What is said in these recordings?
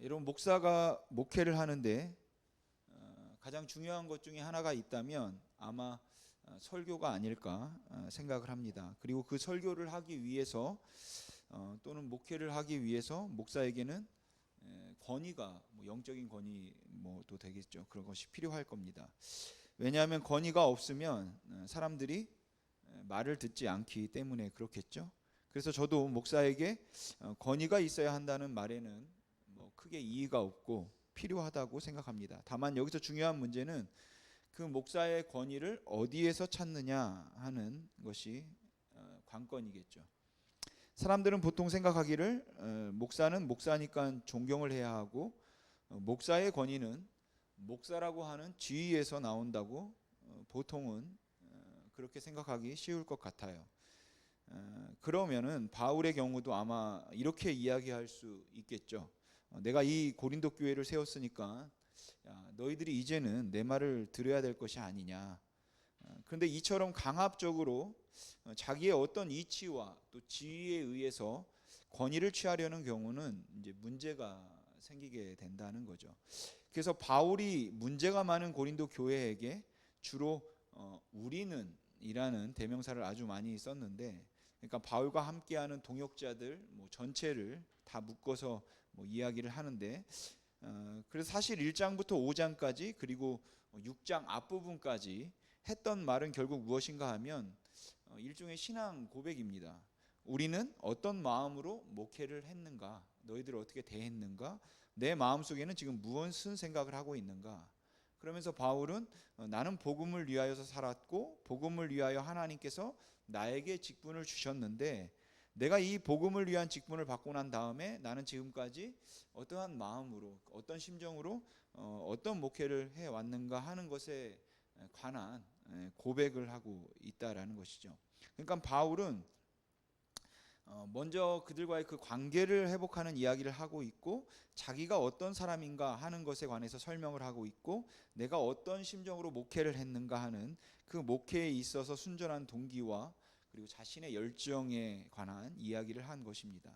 여러분 목사가 목회를 하는데 어, 가장 중요한 것 중에 하나가 있다면 아마 어, 설교가 아닐까 어, 생각을 합니다. 그리고 그 설교를 하기 위해서 어, 또는 목회를 하기 위해서 목사에게는 에, 권위가 뭐 영적인 권위 뭐도 되겠죠. 그런 것이 필요할 겁니다. 왜냐하면 권위가 없으면 어, 사람들이 에, 말을 듣지 않기 때문에 그렇겠죠. 그래서 저도 목사에게 어, 권위가 있어야 한다는 말에는 뭐 크게 이의가 없고 필요하다고 생각합니다. 다만 여기서 중요한 문제는 그 목사의 권위를 어디에서 찾느냐 하는 것이 어, 관건이겠죠. 사람들은 보통 생각하기를 어, 목사는 목사니까 존경을 해야 하고 어, 목사의 권위는 목사라고 하는 지위에서 나온다고 어, 보통은 어, 그렇게 생각하기 쉬울 것 같아요. 어, 그러면은 바울의 경우도 아마 이렇게 이야기할 수 있겠죠. 어, 내가 이 고린도 교회를 세웠으니까 야, 너희들이 이제는 내 말을 들어야 될 것이 아니냐. 어, 그런데 이처럼 강압적으로 어, 자기의 어떤 이치와 또 지위에 의해서 권위를 취하려는 경우는 이제 문제가 생기게 된다는 거죠. 그래서 바울이 문제가 많은 고린도 교회에게 주로 어, 우리는이라는 대명사를 아주 많이 썼는데, 그러니까 바울과 함께하는 동역자들 뭐 전체를 다 묶어서 뭐 이야기를 하는데, 어, 그래서 사실 1장부터 5장까지 그리고 6장 앞부분까지 했던 말은 결국 무엇인가 하면 어, 일종의 신앙 고백입니다. 우리는 어떤 마음으로 목회를 했는가? 너희들 어떻게 대했는가? 내 마음 속에는 지금 무엇은 생각을 하고 있는가? 그러면서 바울은 어, 나는 복음을 위하여서 살았고 복음을 위하여 하나님께서 나에게 직분을 주셨는데 내가 이 복음을 위한 직분을 받고 난 다음에 나는 지금까지 어떠한 마음으로 어떤 심정으로 어, 어떤 목회를 해 왔는가 하는 것에 관한 에, 고백을 하고 있다라는 것이죠. 그러니까 바울은 어, 먼저 그들과의 그 관계를 회복하는 이야기를 하고 있고 자기가 어떤 사람인가 하는 것에 관해서 설명을 하고 있고 내가 어떤 심정으로 목회를 했는가 하는 그 목회에 있어서 순전한 동기와 그리고 자신의 열정에 관한 이야기를 한 것입니다.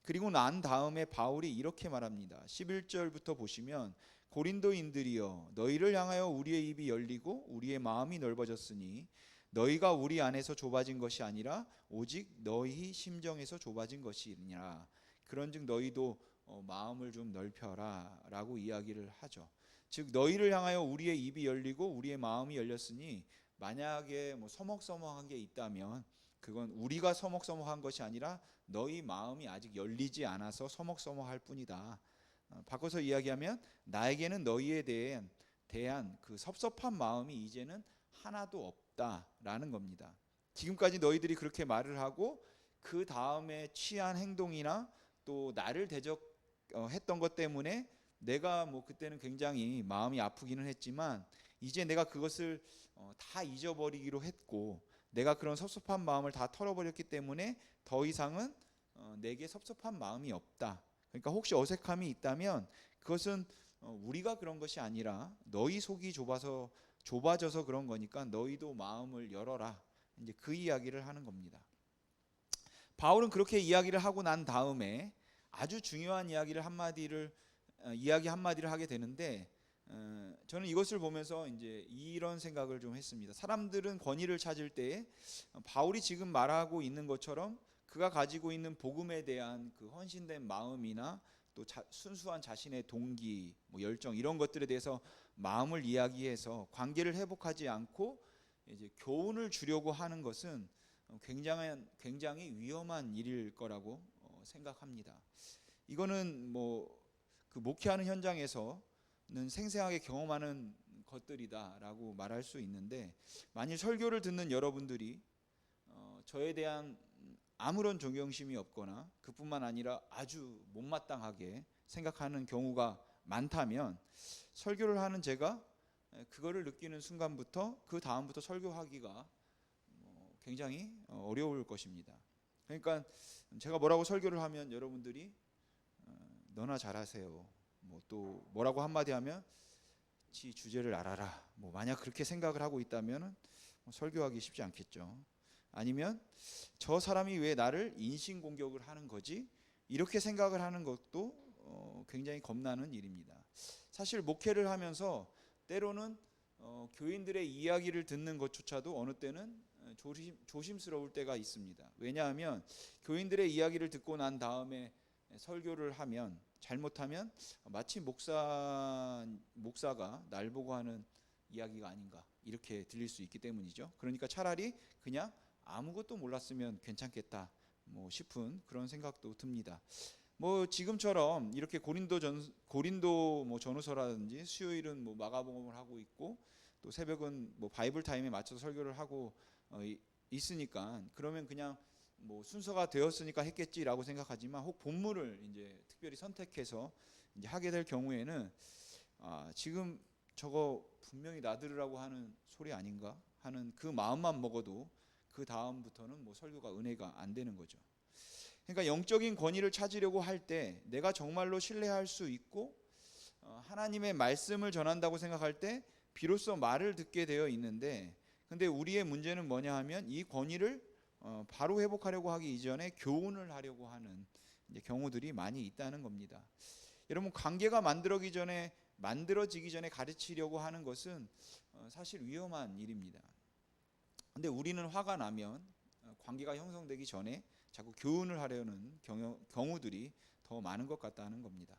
그리고 난 다음에 바울이 이렇게 말합니다. 11절부터 보시면 고린도인들이여 너희를 향하여 우리의 입이 열리고 우리의 마음이 넓어졌으니 너희가 우리 안에서 좁아진 것이 아니라 오직 너희 심정에서 좁아진 것이니라. 그런즉 너희도 어, 마음을 좀 넓혀라라고 이야기를 하죠. 즉 너희를 향하여 우리의 입이 열리고 우리의 마음이 열렸으니 만약에 뭐 서먹서먹한 게 있다면 그건 우리가 서먹서먹한 것이 아니라 너희 마음이 아직 열리지 않아서 서먹서먹할 뿐이다. 어, 바꿔서 이야기하면 나에게는 너희에 대한 대한 그 섭섭한 마음이 이제는 하나도 없다라는 겁니다. 지금까지 너희들이 그렇게 말을 하고 그 다음에 취한 행동이나 또 나를 대적했던 것 때문에 내가 뭐 그때는 굉장히 마음이 아프기는 했지만 이제 내가 그것을 어, 다 잊어버리기로 했고 내가 그런 섭섭한 마음을 다 털어버렸기 때문에 더 이상은 어, 내게 섭섭한 마음이 없다. 그러니까 혹시 어색함이 있다면 그것은 어, 우리가 그런 것이 아니라 너희 속이 좁아서 좁아져서 그런 거니까 너희도 마음을 열어라. 이제 그 이야기를 하는 겁니다. 바울은 그렇게 이야기를 하고 난 다음에 아주 중요한 이야기를 한 마디를 어, 이야기 한 마디를 하게 되는데 어, 저는 이것을 보면서 이제 이런 생각을 좀 했습니다. 사람들은 권위를 찾을 때에 바울이 지금 말하고 있는 것처럼 그가 가지고 있는 복음에 대한 그 헌신된 마음이나 또 자, 순수한 자신의 동기, 뭐 열정 이런 것들에 대해서 마음을 이야기해서 관계를 회복하지 않고 이제 교훈을 주려고 하는 것은 굉장한 굉장히 위험한 일일 거라고 어, 생각합니다. 이거는 뭐 그 목회하는 현장에서 는 생생하게 경험하는 것들이다라고 말할 수 있는데 만일 설교를 듣는 여러분들이 어, 저에 대한 아무런 존경심이 없거나 그뿐만 아니라 아주 못마땅하게 생각하는 경우가 많다면 설교를 하는 제가 그거를 느끼는 순간부터 그 다음부터 설교하기가 뭐 굉장히 어려울 것입니다. 그러니까 제가 뭐라고 설교를 하면 여러분들이 어, 너나 잘하세요. 뭐 또 뭐라고 한마디 하면 지 주제를 알아라. 뭐 만약 그렇게 생각을 하고 있다면 설교하기 쉽지 않겠죠. 아니면 저 사람이 왜 나를 인신 공격을 하는 거지? 이렇게 생각을 하는 것도 어, 어, 굉장히 겁나는 일입니다. 사실 목회를 하면서 때로는 어, 교인들의 이야기를 듣는 것조차도 어느 때는 어, 조심, 조심스러울 때가 있습니다. 왜냐하면 교인들의 이야기를 듣고 난 다음에 설교를 하면 잘못하면 마치 목사 목사가 날 보고 하는 이야기가 아닌가 이렇게 들릴 수 있기 때문이죠. 그러니까 차라리 그냥 아무것도 몰랐으면 괜찮겠다 뭐 싶은 그런 생각도 듭니다. 뭐 지금처럼 이렇게 고린도 전 고린도 뭐 전후서라든지 수요일은 뭐 마가복음을 하고 있고 또 새벽은 뭐 바이블 타임에 맞춰서 설교를 하고 어, 이- 있으니까 그러면 그냥 뭐 순서가 되었으니까 했겠지라고 생각하지만 혹 본문을 이제 특별히 선택해서 이제 하게 될 경우에는 아, 지금 저거 분명히 나들으라고 하는 소리 아닌가 하는 그 마음만 먹어도 그 다음부터는 뭐 설교가 은혜가 안 되는 거죠. 그러니까 영적인 권위를 찾으려고 할 때 내가 정말로 신뢰할 수 있고 어, 하나님의 말씀을 전한다고 생각할 때 비로소 말을 듣게 되어 있는데 근데 우리의 문제는 뭐냐 하면 이 권위를 어, 바로 회복하려고 하기 이전에 교훈을 하려고 하는 경우들이 많이 있다는 겁니다. 여러분 관계가 만들어기 전에 만들어지기 전에 가르치려고 하는 것은 어, 사실 위험한 일입니다. 근데 우리는 화가 나면 어, 관계가 형성되기 전에 자꾸 교훈을 하려는 경우, 경우들이 더 많은 것 같다는 겁니다.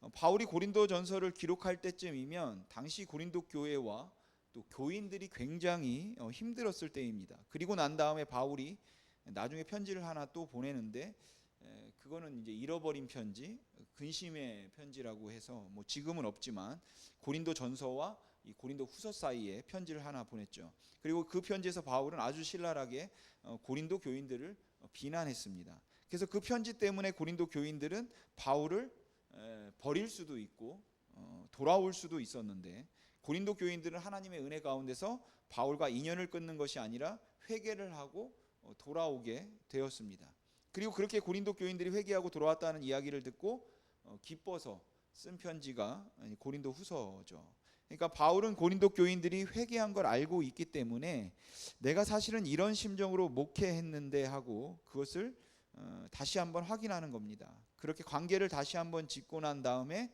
어, 바울이 고린도 전서를 기록할 때쯤이면 당시 고린도 교회와 또 교인들이 굉장히 어, 힘들었을 때입니다. 그리고 난 다음에 바울이 나중에 편지를 하나 또 보내는데 에, 그거는 이제 잃어버린 편지, 근심의 편지라고 해서 뭐 지금은 없지만 고린도 전서와 이 고린도 후서 사이에 편지를 하나 보냈죠. 그리고 그 편지에서 바울은 아주 신랄하게 어, 고린도 교인들을 어, 비난했습니다. 그래서 그 편지 때문에 고린도 교인들은 바울을 에, 버릴 수도 있고 어, 돌아올 수도 있었는데 고린도 교인들은 하나님의 은혜 가운데서 바울과 인연을 끊는 것이 아니라 회개를 하고 어, 돌아오게 되었습니다. 그리고 그렇게 고린도 교인들이 회개하고 돌아왔다는 이야기를 듣고 어, 기뻐서 쓴 편지가 고린도 후서죠. 그러니까 바울은 고린도 교인들이 회개한 걸 알고 있기 때문에 내가 사실은 이런 심정으로 목회했는데 하고 그것을 어, 다시 한번 확인하는 겁니다. 그렇게 관계를 다시 한번 짓고 난 다음에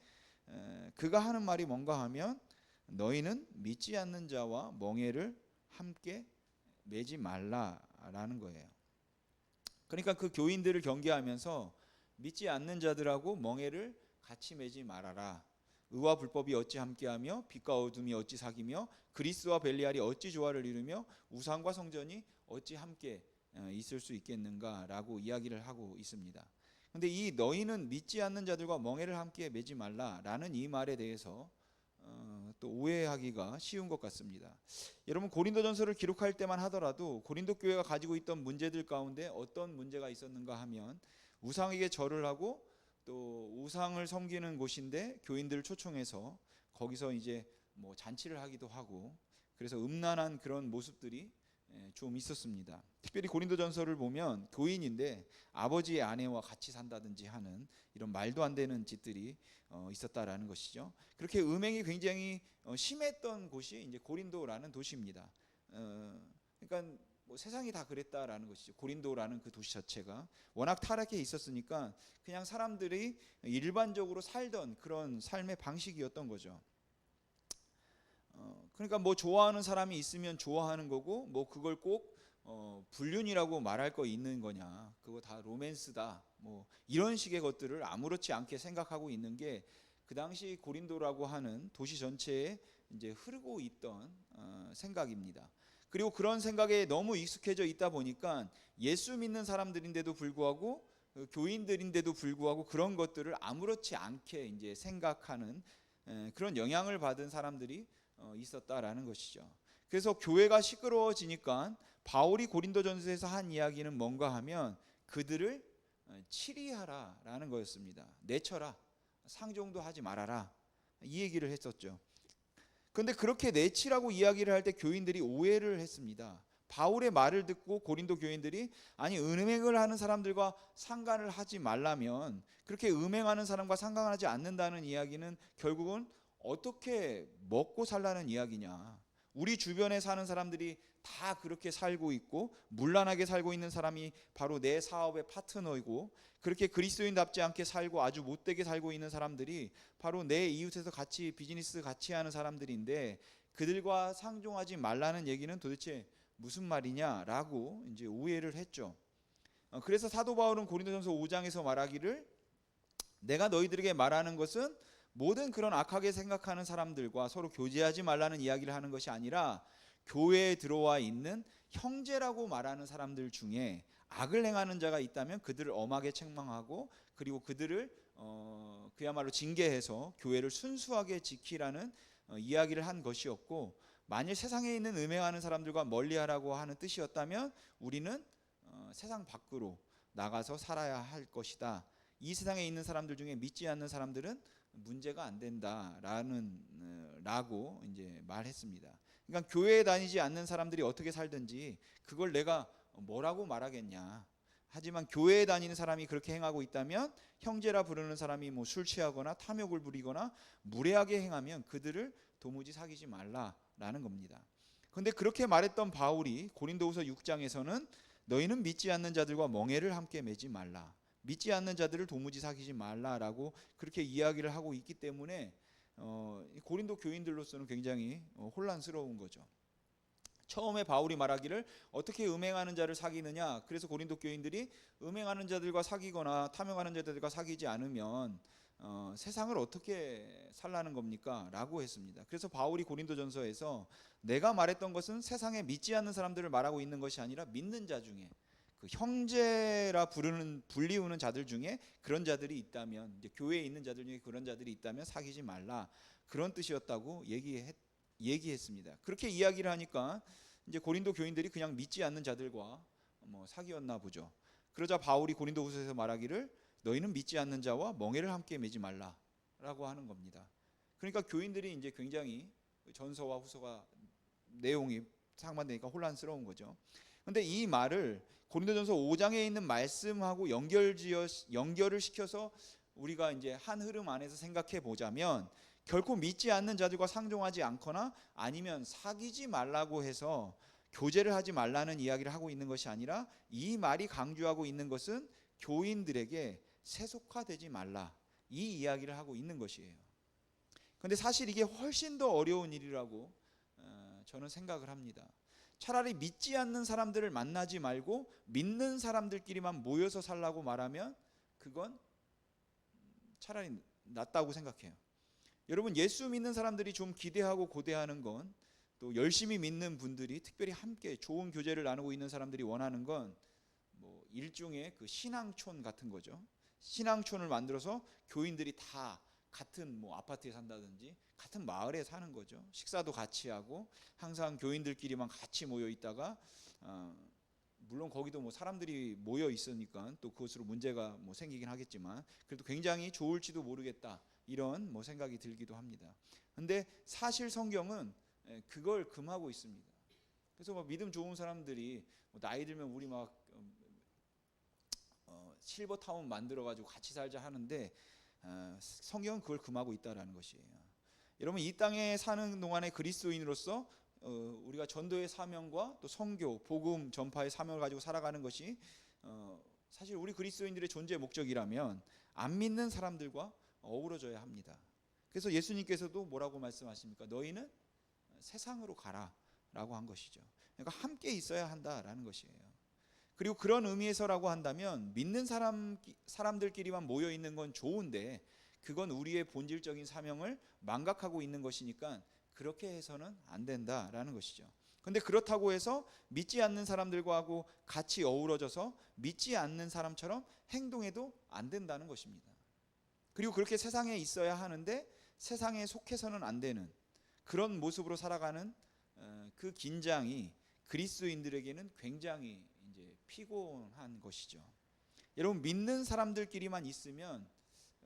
에, 그가 하는 말이 뭔가 하면 너희는 믿지 않는 자와 멍해를 함께 매지 말라라는 거예요. 그러니까 그 교인들을 경계하면서 믿지 않는 자들하고 멍해를 같이 매지 말아라. 의와 불법이 어찌 함께하며 빛과 어둠이 어찌 사귀며 그리스와 벨리알이 어찌 조화를 이루며 우상과 성전이 어찌 함께 어, 있을 수 있겠는가라고 이야기를 하고 있습니다. 근데 이 너희는 믿지 않는 자들과 멍해를 함께 매지 말라라는 이 말에 대해서 어, 또 오해하기가 쉬운 것 같습니다. 여러분 고린도전서를 기록할 때만 하더라도 고린도 교회가 가지고 있던 문제들 가운데 어떤 문제가 있었는가 하면 우상에게 절을 하고 또 우상을 섬기는 곳인데 교인들을 초청해서 거기서 이제 뭐 잔치를 하기도 하고 그래서 음란한 그런 모습들이 예, 좀 있었습니다. 특별히 고린도전서를 보면 교인인데 아버지의 아내와 같이 산다든지 하는 이런 말도 안 되는 짓들이 어, 있었다라는 것이죠. 그렇게 음행이 굉장히 어, 심했던 곳이 이제 고린도라는 도시입니다. 어, 그러니까 뭐 세상이 다 그랬다라는 것이죠. 고린도라는 그 도시 자체가 워낙 타락해 있었으니까 그냥 사람들이 일반적으로 살던 그런 삶의 방식이었던 거죠. 어, 그러니까 뭐 좋아하는 사람이 있으면 좋아하는 거고 뭐 그걸 꼭 어, 불륜이라고 말할 거 있는 거냐 그거 다 로맨스다 뭐 이런 식의 것들을 아무렇지 않게 생각하고 있는 게 그 당시 고린도라고 하는 도시 전체에 이제 흐르고 있던 어, 생각입니다. 그리고 그런 생각에 너무 익숙해져 있다 보니까 예수 믿는 사람들인데도 불구하고 그 교인들인데도 불구하고 그런 것들을 아무렇지 않게 이제 생각하는 에, 그런 영향을 받은 사람들이 어, 있었다라는 것이죠. 그래서 교회가 시끄러워지니까 바울이 고린도전서에서 한 이야기는 뭔가 하면 그들을 어, 치리하라라는 거였습니다. 내쳐라. 상종도 하지 말아라. 이 얘기를 했었죠. 근데 그렇게 내치라고 이야기를 할 때 교인들이 오해를 했습니다. 바울의 말을 듣고 고린도 교인들이 아니 음행을 하는 사람들과 상관을 하지 말라면 그렇게 음행하는 사람과 상관하지 않는다는 이야기는 결국은 어떻게 먹고 살라는 이야기냐. 우리 주변에 사는 사람들이 다 그렇게 살고 있고 문란하게 살고 있는 사람이 바로 내 사업의 파트너이고 그렇게 그리스도인답지 않게 살고 아주 못되게 살고 있는 사람들이 바로 내 이웃에서 같이 비즈니스 같이 하는 사람들인데 그들과 상종하지 말라는 얘기는 도대체 무슨 말이냐라고 이제 오해를 했죠. 어, 그래서 사도 바울은 고린도전서 5장에서 말하기를 내가 너희들에게 말하는 것은 모든 그런 악하게 생각하는 사람들과 서로 교제하지 말라는 이야기를 하는 것이 아니라 교회에 들어와 있는 형제라고 말하는 사람들 중에 악을 행하는 자가 있다면 그들을 엄하게 책망하고 그리고 그들을 어, 그야말로 징계해서 교회를 순수하게 지키라는 어, 이야기를 한 것이었고 만일 세상에 있는 음행하는 사람들과 멀리하라고 하는 뜻이었다면 우리는 어, 세상 밖으로 나가서 살아야 할 것이다. 이 세상에 있는 사람들 중에 믿지 않는 사람들은 문제가 안 된다라는 어, 라고 이제 말했습니다. 그러니까 교회에 다니지 않는 사람들이 어떻게 살든지 그걸 내가 뭐라고 말하겠냐. 하지만 교회에 다니는 사람이 그렇게 행하고 있다면 형제라 부르는 사람이 뭐 술 취하거나 탐욕을 부리거나 무례하게 행하면 그들을 도무지 사귀지 말라라는 겁니다. 근데 그렇게 말했던 바울이 고린도후서 6장에서는 너희는 믿지 않는 자들과 멍해를 함께 매지 말라. 믿지 않는 자들을 도무지 사귀지 말라라고 그렇게 이야기를 하고 있기 때문에 어, 이 고린도 교인들로서는 굉장히 어, 혼란스러운 거죠. 처음에 바울이 말하기를 어떻게 음행하는 자를 사귀느냐. 그래서 고린도 교인들이 음행하는 자들과 사귀거나 탐욕하는 자들과 사귀지 않으면 어, 세상을 어떻게 살라는 겁니까? 라고 했습니다. 그래서 바울이 고린도전서에서 내가 말했던 것은 세상에 믿지 않는 사람들을 말하고 있는 것이 아니라 믿는 자 중에 그 형제라 부르는 불리우는 자들 중에 그런 자들이 있다면 이제 교회에 있는 자들 중에 그런 자들이 있다면 사귀지 말라 그런 뜻이었다고 얘기했, 얘기했습니다. 그렇게 이야기를 하니까 이제 고린도 교인들이 그냥 믿지 않는 자들과 뭐 사귀었나 보죠. 그러자 바울이 고린도후서에서 말하기를 너희는 믿지 않는 자와 멍해를 함께 매지 말라라고 하는 겁니다. 그러니까 교인들이 이제 굉장히 전서와 후서가 내용이 상반되니까 혼란스러운 거죠. 근데 이 말을 고린도전서 5장에 있는 말씀하고 연결지어 연결을 시켜서 우리가 이제 한 흐름 안에서 생각해 보자면 결코 믿지 않는 자들과 상종하지 않거나 아니면 사귀지 말라고 해서 교제를 하지 말라는 이야기를 하고 있는 것이 아니라 이 말이 강조하고 있는 것은 교인들에게 세속화되지 말라 이 이야기를 하고 있는 것이에요. 근데 사실 이게 훨씬 더 어려운 일이라고 어, 저는 생각을 합니다. 차라리 믿지 않는 사람들을 만나지 말고 믿는 사람들끼리만 모여서 살라고 말하면 그건 차라리 낫다고 생각해요. 여러분 예수 믿는 사람들이 좀 기대하고 고대하는 건 또 열심히 믿는 분들이 특별히 함께 좋은 교제를 나누고 있는 사람들이 원하는 건 뭐 일종의 그 신앙촌 같은 거죠. 신앙촌을 만들어서 교인들이 다 같은 뭐 아파트에 산다든지 같은 마을에 사는 거죠. 식사도 같이 하고 항상 교인들끼리만 같이 모여 있다가 어, 물론 거기도 뭐 사람들이 모여 있으니까 또 그것으로 문제가 뭐 생기긴 하겠지만 그래도 굉장히 좋을지도 모르겠다 이런 뭐 생각이 들기도 합니다. 근데 사실 성경은 예, 그걸 금하고 있습니다. 그래서 뭐 믿음 좋은 사람들이 뭐 나이 들면 우리 막 어, 실버 타운 만들어 가지고 같이 살자 하는데 어, 성경은 그걸 금하고 있다라는 것이에요. 여러분 이 땅에 사는 동안에 그리스도인으로서 어, 우리가 전도의 사명과 또 선교, 복음 전파의 사명을 가지고 살아가는 것이 어, 사실 우리 그리스도인들의 존재 목적이라면 안 믿는 사람들과 어우러져야 합니다. 그래서 예수님께서도 뭐라고 말씀하십니까? 너희는 세상으로 가라라고 한 것이죠. 그러니까 함께 있어야 한다라는 것이에요. 그리고 그런 의미에서라고 한다면 믿는 사람 사람들끼리만 모여 있는 건 좋은데 그건 우리의 본질적인 사명을 망각하고 있는 것이니까 그렇게 해서는 안 된다라는 것이죠. 근데 그렇다고 해서 믿지 않는 사람들과 하고 같이 어우러져서 믿지 않는 사람처럼 행동해도 안 된다는 것입니다. 그리고 그렇게 세상에 있어야 하는데 세상에 속해서는 안 되는 그런 모습으로 살아가는 어, 그 긴장이 그리스도인들에게는 굉장히 이제 피곤한 것이죠. 여러분 믿는 사람들끼리만 있으면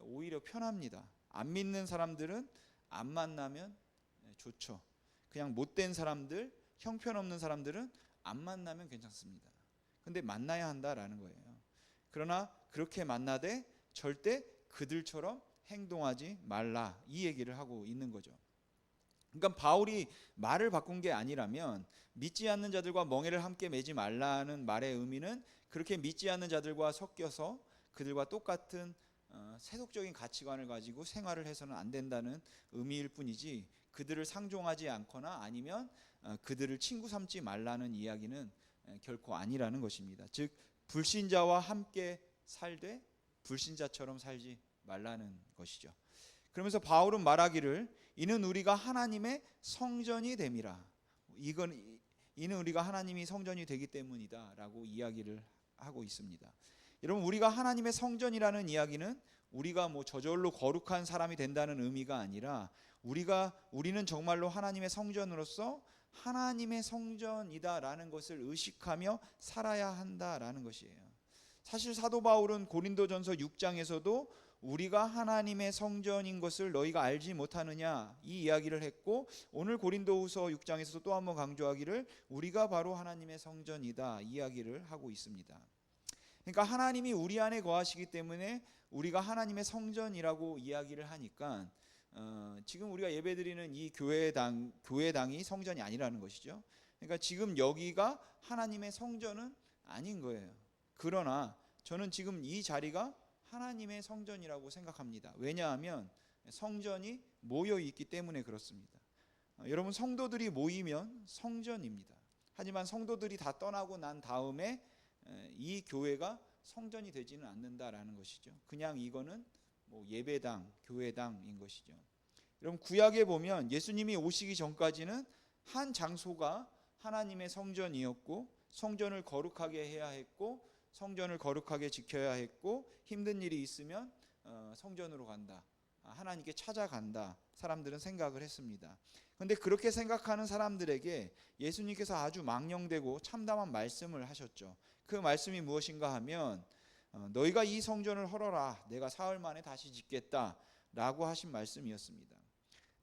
오히려 편합니다. 안 믿는 사람들은 안 만나면 좋죠. 그냥 못된 사람들, 형편없는 사람들은 안 만나면 괜찮습니다. 근데 만나야 한다라는 거예요. 그러나 그렇게 만나되 절대 그들처럼 행동하지 말라 이 얘기를 하고 있는 거죠. 그러니까 바울이 말을 바꾼 게 아니라면 믿지 않는 자들과 멍에를 함께 매지 말라는 말의 의미는 그렇게 믿지 않는 자들과 섞여서 그들과 똑같은 어, 세속적인 가치관을 가지고 생활을 해서는 안 된다는 의미일 뿐이지 그들을 상종하지 않거나 아니면 어, 그들을 친구 삼지 말라는 이야기는 에, 결코 아니라는 것입니다. 즉 불신자와 함께 살되 불신자처럼 살지 말라는 것이죠. 그러면서 바울은 말하기를 이는 우리가 하나님의 성전이 됨이라. 이건 이- 이는 우리가 하나님이 성전이 되기 때문이다라고 이야기를 하고 있습니다. 여러분 우리가 하나님의 성전이라는 이야기는 우리가 뭐 저절로 거룩한 사람이 된다는 의미가 아니라 우리가 우리는 정말로 하나님의 성전으로서 하나님의 성전이다라는 것을 의식하며 살아야 한다라는 것이에요. 사실 사도 바울은 고린도전서 6장에서도 우리가 하나님의 성전인 것을 너희가 알지 못하느냐 이 이야기를 했고 오늘 고린도후서 6장에서 또 한번 강조하기를 우리가 바로 하나님의 성전이다 이야기를 하고 있습니다. 그러니까 하나님이 우리 안에 거하시기 때문에 우리가 하나님의 성전이라고 이야기를 하니까 어, 지금 우리가 예배드리는 이 교회당 교회당이 성전이 아니라는 것이죠. 그러니까 지금 여기가 하나님의 성전은 아닌 거예요. 그러나 저는 지금 이 자리가 하나님의 성전이라고 생각합니다. 왜냐하면 성전이 모여 있기 때문에 그렇습니다. 어, 여러분 성도들이 모이면 성전입니다. 하지만 성도들이 다 떠나고 난 다음에 에, 이 교회가 성전이 되지는 않는다라는 것이죠. 그냥 이거는 뭐 예배당, 교회당인 것이죠. 여러분 구약에 보면 예수님이 오시기 전까지는 한 장소가 하나님의 성전이었고 성전을 거룩하게 해야 했고 성전을 거룩하게 지켜야 했고 힘든 일이 있으면 어, 성전으로 간다. 아, 하나님께 찾아간다. 사람들은 생각을 했습니다. 그런데 그렇게 생각하는 사람들에게 예수님께서 아주 망령되고 참담한 말씀을 하셨죠. 그 말씀이 무엇인가 하면 어, 너희가 이 성전을 헐어라. 내가 사흘 만에 다시 짓겠다라고 하신 말씀이었습니다.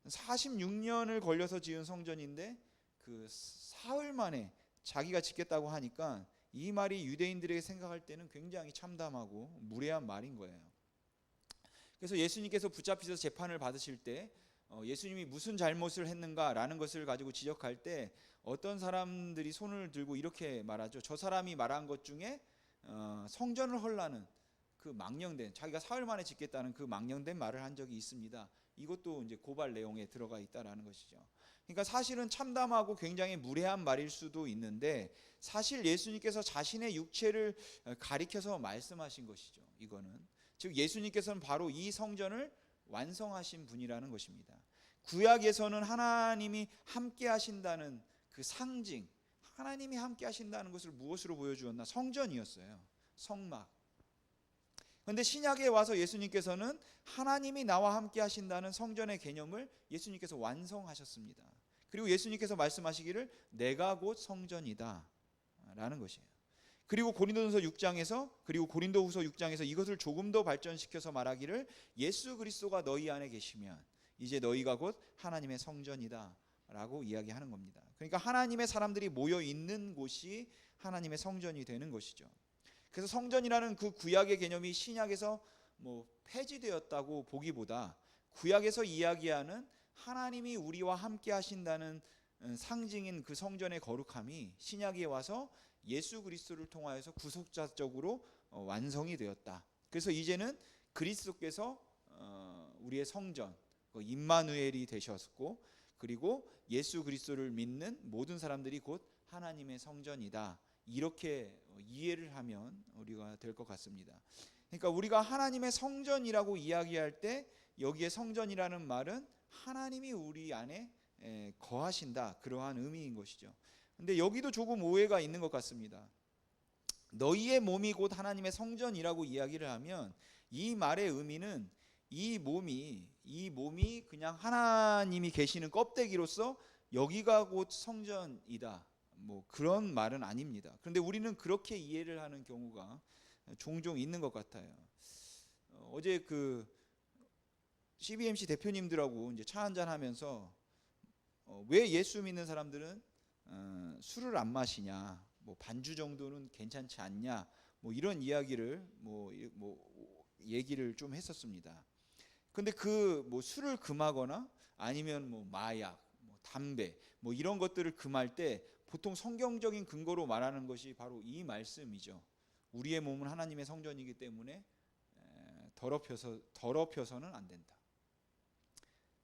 46년을 걸려서 지은 성전인데 그 사흘 만에 자기가 짓겠다고 하니까 이 말이 유대인들에게 생각할 때는 굉장히 참담하고 무례한 말인 거예요. 그래서 예수님께서 붙잡히셔서 재판을 받으실 때 어, 예수님이 무슨 잘못을 했는가라는 것을 가지고 지적할 때 어떤 사람들이 손을 들고 이렇게 말하죠. 저 사람이 말한 것 중에 어, 성전을 헐라는 그 망령된 자기가 사흘 만에 짓겠다는 그 망령된 말을 한 적이 있습니다. 이것도 이제 고발 내용에 들어가 있다라는 것이죠. 그러니까 사실은 참담하고 굉장히 무례한 말일 수도 있는데 사실 예수님께서 자신의 육체를 어, 가리켜서 말씀하신 것이죠. 이거는 즉 예수님께서는 바로 이 성전을 완성하신 분이라는 것입니다. 구약에서는 하나님이 함께 하신다는 그 상징, 하나님이 함께 하신다는 것을 무엇으로 보여주었나? 성전이었어요. 성막. 그런데 신약에 와서 예수님께서는 하나님이 나와 함께 하신다는 성전의 개념을 예수님께서 완성하셨습니다. 그리고 예수님께서 말씀하시기를 내가 곧 성전이다 라는 것이에요. 그리고 고린도전서 6장에서 그리고 고린도후서 6장에서 이것을 조금 더 발전시켜서 말하기를 예수 그리스도가 너희 안에 계시면 이제 너희가 곧 하나님의 성전이다라고 이야기하는 겁니다. 그러니까 하나님의 사람들이 모여 있는 곳이 하나님의 성전이 되는 것이죠. 그래서 성전이라는 그 구약의 개념이 신약에서 뭐 폐지되었다고 보기보다 구약에서 이야기하는 하나님이 우리와 함께 하신다는 음, 상징인 그 성전의 거룩함이 신약에 와서 예수 그리스도를 통하여서 구속자적으로 어, 완성이 되었다. 그래서 이제는 그리스도께서 어, 우리의 성전, 그 임마누엘이 되셨고 그리고 예수 그리스도를 믿는 모든 사람들이 곧 하나님의 성전이다. 이렇게 어, 이해를 하면 우리가 될 것 같습니다. 그러니까 우리가 하나님의 성전이라고 이야기할 때 여기에 성전이라는 말은 하나님이 우리 안에 에, 거하신다 그러한 의미인 것이죠. 근데 여기도 조금 오해가 있는 것 같습니다. 너희의 몸이 곧 하나님의 성전이라고 이야기를 하면 이 말의 의미는 이 몸이 이 몸이 그냥 하나님이 계시는 껍데기로서 여기가 곧 성전이다. 뭐 그런 말은 아닙니다. 그런데 우리는 그렇게 이해를 하는 경우가 종종 있는 것 같아요. 어, 어제 그 CBMC 대표님들하고 이제 차 한잔 하면서 어, 왜 예수 믿는 사람들은 어, 술을 안 마시냐, 뭐 반주 정도는 괜찮지 않냐, 뭐 이런 이야기를 뭐, 이- 뭐 얘기를 좀 했었습니다. 근데 그 뭐 술을 금하거나 아니면 뭐 마약, 담배 뭐 이런 것들을 금할 때 보통 성경적인 근거로 말하는 것이 바로 이 말씀이죠. 우리의 몸은 하나님의 성전이기 때문에 에, 더럽혀서 더럽혀서는 안 된다.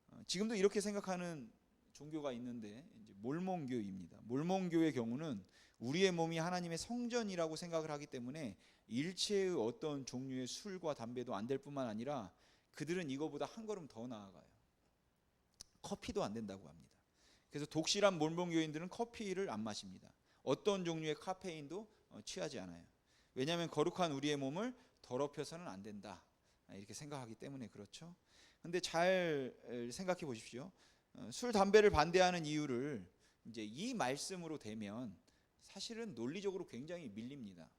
어, 지금도 이렇게 생각하는 종교가 있는데 이제 몰몬교입니다. 몰몬교의 경우는 우리의 몸이 하나님의 성전이라고 생각을 하기 때문에 일체의 어떤 종류의 술과 담배도 안 될 뿐만 아니라 그들은 이거보다 한 걸음 더 나아가요. 커피도 안 된다고 합니다. 그래서 독실한 몰몬교인들은 커피를 안 마십니다. 어떤 종류의 카페인도 어, 취하지 않아요. 왜냐하면 거룩한 우리의 몸을 더럽혀서는 안 된다. 아, 이렇게 생각하기 때문에 그렇죠. 근데 잘 에, 생각해 보십시오. 어, 술 담배를 반대하는 이유를 이제 이 말씀으로 대면 사실은 논리적으로 굉장히 밀립니다.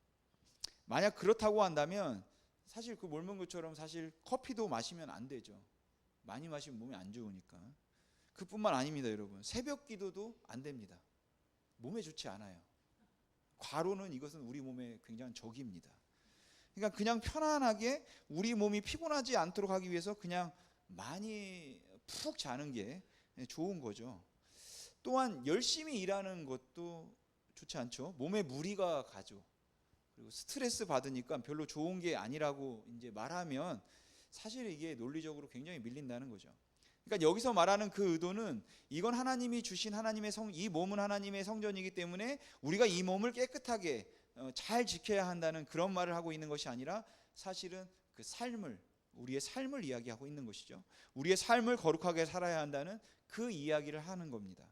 만약 그렇다고 한다면 사실 그 몰몬교처럼 사실 커피도 마시면 안 되죠. 많이 마시면 몸에 안 좋으니까. 그뿐만 아닙니다, 여러분. 새벽 기도도 안 됩니다. 몸에 좋지 않아요. 과로는 이것은 우리 몸에 굉장한 적입니다. 그러니까 그냥 편안하게 우리 몸이 피곤하지 않도록 하기 위해서 그냥 많이 푹 자는 게 좋은 거죠. 또한 열심히 일하는 것도 좋지 않죠. 몸에 무리가 가죠. 그리고 스트레스 받으니까 별로 좋은 게 아니라고 이제 말하면 사실 이게 논리적으로 굉장히 밀린다는 거죠. 그러니까 여기서 말하는 그 의도는 이건 하나님이 주신 하나님의 성, 이 몸은 하나님의 성전이기 때문에 우리가 이 몸을 깨끗하게 어, 잘 지켜야 한다는 그런 말을 하고 있는 것이 아니라 사실은 그 삶을 우리의 삶을 이야기하고 있는 것이죠. 우리의 삶을 거룩하게 살아야 한다는 그 이야기를 하는 겁니다.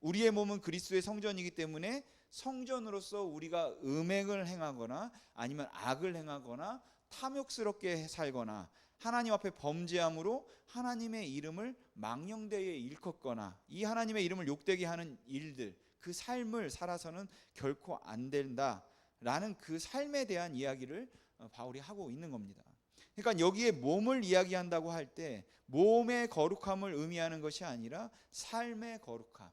우리의 몸은 그리스도의 성전이기 때문에 성전으로서 우리가 음행을 행하거나 아니면 악을 행하거나 탐욕스럽게 살거나 하나님 앞에 범죄함으로 하나님의 이름을 망령되이 일컫거나 이 하나님의 이름을 욕되게 하는 일들 그 삶을 살아서는 결코 안 된다라는 그 삶에 대한 이야기를 어, 바울이 하고 있는 겁니다. 그러니까 여기에 몸을 이야기한다고 할 때 몸의 거룩함을 의미하는 것이 아니라 삶의 거룩함,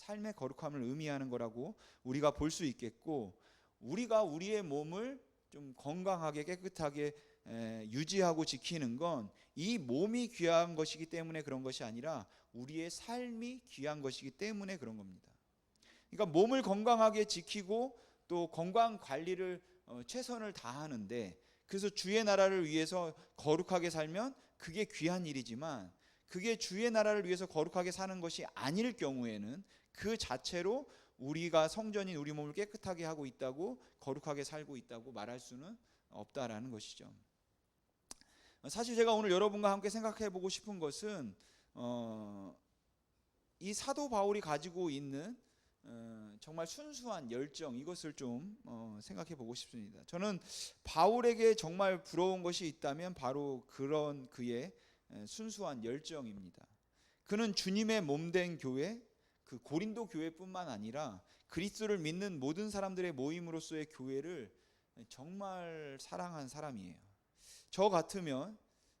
삶의 거룩함을 의미하는 거라고 우리가 볼 수 있겠고 우리가 우리의 몸을 좀 건강하게 깨끗하게 에, 유지하고 지키는 건 이 몸이 귀한 것이기 때문에 그런 것이 아니라 우리의 삶이 귀한 것이기 때문에 그런 겁니다. 그러니까 몸을 건강하게 지키고 또 건강 관리를 어, 최선을 다하는데 그래서 주의 나라를 위해서 거룩하게 살면 그게 귀한 일이지만 그게 주의 나라를 위해서 거룩하게 사는 것이 아닐 경우에는 그 자체로 우리가 성전인 우리 몸을 깨끗하게 하고 있다고 거룩하게 살고 있다고 말할 수는 없다라는 것이죠. 사실 제가 오늘 여러분과 함께 생각해 보고 싶은 것은 어, 이 사도 바울이 가지고 있는 어, 정말 순수한 열정 이것을 좀 어, 생각해 보고 싶습니다. 저는 바울에게 정말 부러운 것이 있다면 바로 그런 그의 에, 순수한 열정입니다. 그는 주님의 몸된 교회 그 고린도 교회뿐만 아니라 그리스도를 믿는 모든 사람들의 모임으로서의 교회를 정말 사랑한 사람이에요. 저 같으면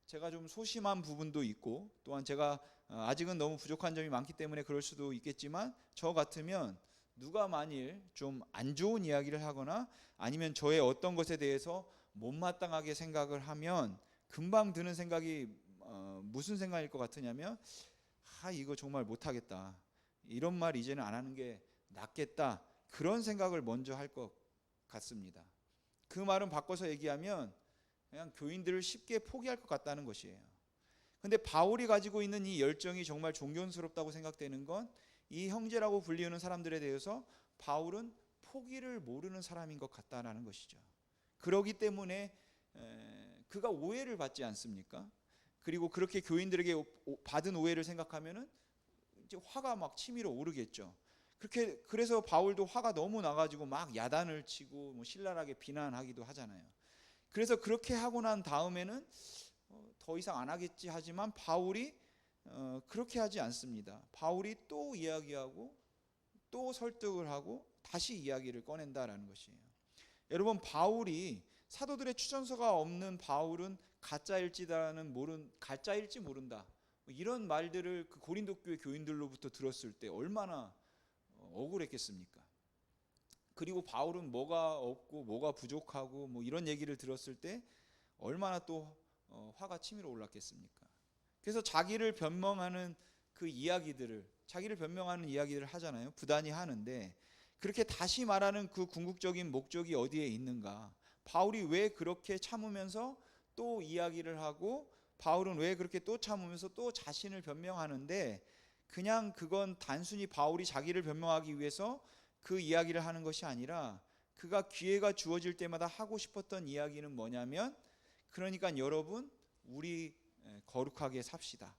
제가 좀 소심한 부분도 있고 또한 제가 어, 아직은 너무 부족한 점이 많기 때문에 그럴 수도 있겠지만 저 같으면 누가 만일 좀 안 좋은 이야기를 하거나 아니면 저의 어떤 것에 대해서 못마땅하게 생각을 하면 금방 드는 생각이 어, 무슨 생각일 것 같으냐면 아 이거 정말 못하겠다 이런 말 이제는 안 하는 게 낫겠다 그런 생각을 먼저 할 것 같습니다. 그 말은 바꿔서 얘기하면 그냥 교인들을 쉽게 포기할 것 같다는 것이에요. 근데 바울이 가지고 있는 이 열정이 정말 존경스럽다고 생각되는 건 이 형제라고 불리는 사람들에 대해서 바울은 포기를 모르는 사람인 것 같다라는 것이죠. 그러기 때문에 그가 오해를 받지 않습니까? 그리고 그렇게 교인들에게 받은 오해를 생각하면은 이제 화가 막 치밀어 오르겠죠. 그렇게 그래서 바울도 화가 너무 나가지고 막 야단을 치고 뭐 신랄하게 비난하기도 하잖아요. 그래서 그렇게 하고 난 다음에는 어, 더 이상 안 하겠지 하지만 바울이 어, 그렇게 하지 않습니다. 바울이 또 이야기하고 또 설득을 하고 다시 이야기를 꺼낸다라는 것이에요. 여러분 바울이 사도들의 추천서가 없는 바울은 가짜일지다는 모른 가짜일지 모른다. 뭐 이런 말들을 그 고린도 교회 교인들로부터 들었을 때 얼마나 어, 억울했겠습니까? 그리고 바울은 뭐가 없고 뭐가 부족하고 뭐 이런 얘기를 들었을 때 얼마나 또 어, 화가 치밀어 올랐겠습니까? 그래서 자기를 변명하는 그 이야기들을 자기를 변명하는 이야기들을 하잖아요. 부단히 하는데 그렇게 다시 말하는 그 궁극적인 목적이 어디에 있는가? 바울이 왜 그렇게 참으면서 또 이야기를 하고 바울은 왜 그렇게 또 참으면서 또 자신을 변명하는데 그냥 그건 단순히 바울이 자기를 변명하기 위해서 그 이야기를 하는 것이 아니라 그가 기회가 주어질 때마다 하고 싶었던 이야기는 뭐냐면 그러니까 여러분 우리 에, 거룩하게 삽시다.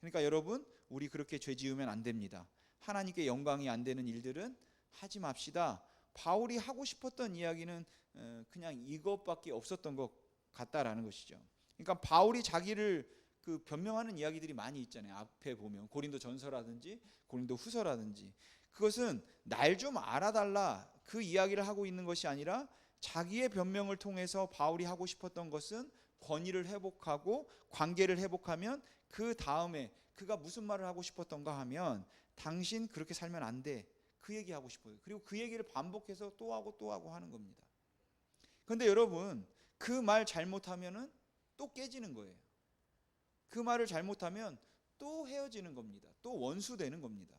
그러니까 여러분 우리 그렇게 죄 지으면 안 됩니다. 하나님께 영광이 안 되는 일들은 하지 맙시다. 바울이 하고 싶었던 이야기는 어, 그냥 이것밖에 없었던 것 같다라는 것이죠. 그러니까 바울이 자기를 그 변명하는 이야기들이 많이 있잖아요. 앞에 보면 고린도 전서라든지 고린도 후서라든지 그것은 날 좀 알아달라 그 이야기를 하고 있는 것이 아니라 자기의 변명을 통해서 바울이 하고 싶었던 것은 권위를 회복하고 관계를 회복하면 그 다음에 그가 무슨 말을 하고 싶었던가 하면 당신 그렇게 살면 안 돼. 그 얘기 하고 싶어요. 그리고 그 얘기를 반복해서 또 하고 또 하고 하는 겁니다. 근데 여러분 그 말 잘못하면은 또 깨지는 거예요. 그 말을 잘못하면 또 헤어지는 겁니다. 또 원수 되는 겁니다.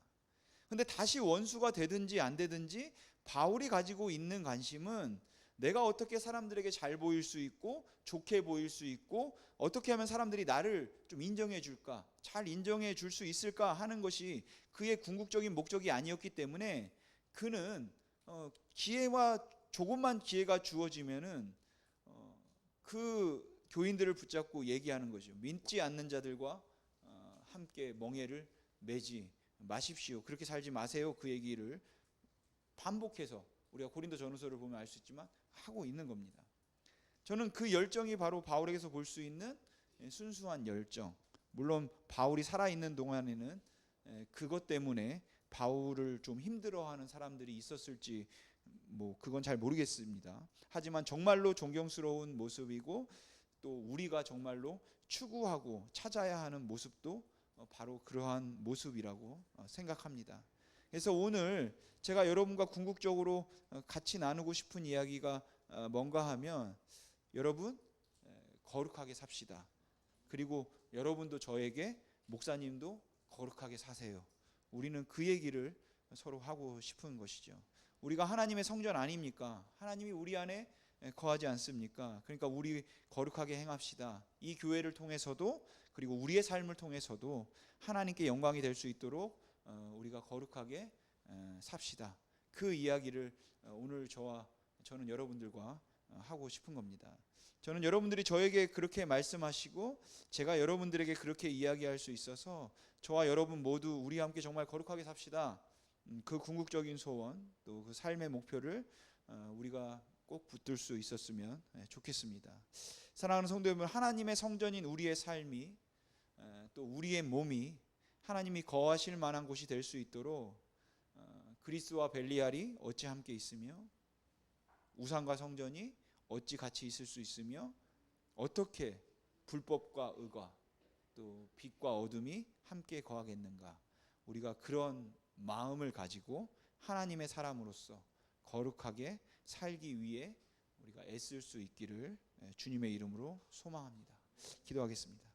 근데 다시 원수가 되든지 안 되든지 바울이 가지고 있는 관심은 내가 어떻게 사람들에게 잘 보일 수 있고 좋게 보일 수 있고 어떻게 하면 사람들이 나를 좀 인정해 줄까 잘 인정해 줄 수 있을까 하는 것이 그의 궁극적인 목적이 아니었기 때문에 그는 어, 기회와 조금만 기회가 주어지면은 어, 그 교인들을 붙잡고 얘기하는 거죠 믿지 않는 자들과 어, 함께 멍해를 매지 마십시오 그렇게 살지 마세요 그 얘기를 반복해서 우리가 고린도 전후서를 보면 알 수 있지만 하고 있는 겁니다. 저는 그 열정이 바로 바울에게서 볼 수 있는 예, 순수한 열정. 물론 바울이 살아 있는 동안에는 예, 그것 때문에 바울을 좀 힘들어하는 사람들이 있었을지 뭐 그건 잘 모르겠습니다. 하지만 정말로 존경스러운 모습이고 또 우리가 정말로 추구하고 찾아야 하는 모습도 어, 바로 그러한 모습이라고 어, 생각합니다. 그래서 오늘 제가 여러분과 궁극적으로 어, 같이 나누고 싶은 이야기가 어, 뭔가 하면 여러분 에, 거룩하게 삽시다. 그리고 여러분도 저에게 목사님도 거룩하게 사세요. 우리는 그 얘기를 서로 하고 싶은 것이죠. 우리가 하나님의 성전 아닙니까? 하나님이 우리 안에 에, 거하지 않습니까? 그러니까 우리 거룩하게 행합시다. 이 교회를 통해서도 그리고 우리의 삶을 통해서도 하나님께 영광이 될 수 있도록 어, 우리가 거룩하게 에, 삽시다. 그 이야기를 어, 오늘 저와 저는 여러분들과 어, 하고 싶은 겁니다. 저는 여러분들이 저에게 그렇게 말씀하시고 제가 여러분들에게 그렇게 이야기할 수 있어서 저와 여러분 모두 우리 함께 정말 거룩하게 삽시다. 음, 그 궁극적인 소원 또 그 삶의 목표를 어, 우리가 꼭 붙들 수 있었으면 예, 좋겠습니다. 사랑하는 성도 여러분, 하나님의 성전인 우리의 삶이 에, 또 우리의 몸이 하나님이 거하실 만한 곳이 될 수 있도록 어, 그리스와 벨리알이 어찌 함께 있으며 우상과 성전이 어찌 같이 있을 수 있으며 어떻게 불법과 의가 또 빛과 어둠이 함께 거하겠는가 우리가 그런 마음을 가지고 하나님의 사람으로서 거룩하게 살기 위해 우리가 애쓸 수 있기를 주님의 이름으로 소망합니다. 기도하겠습니다.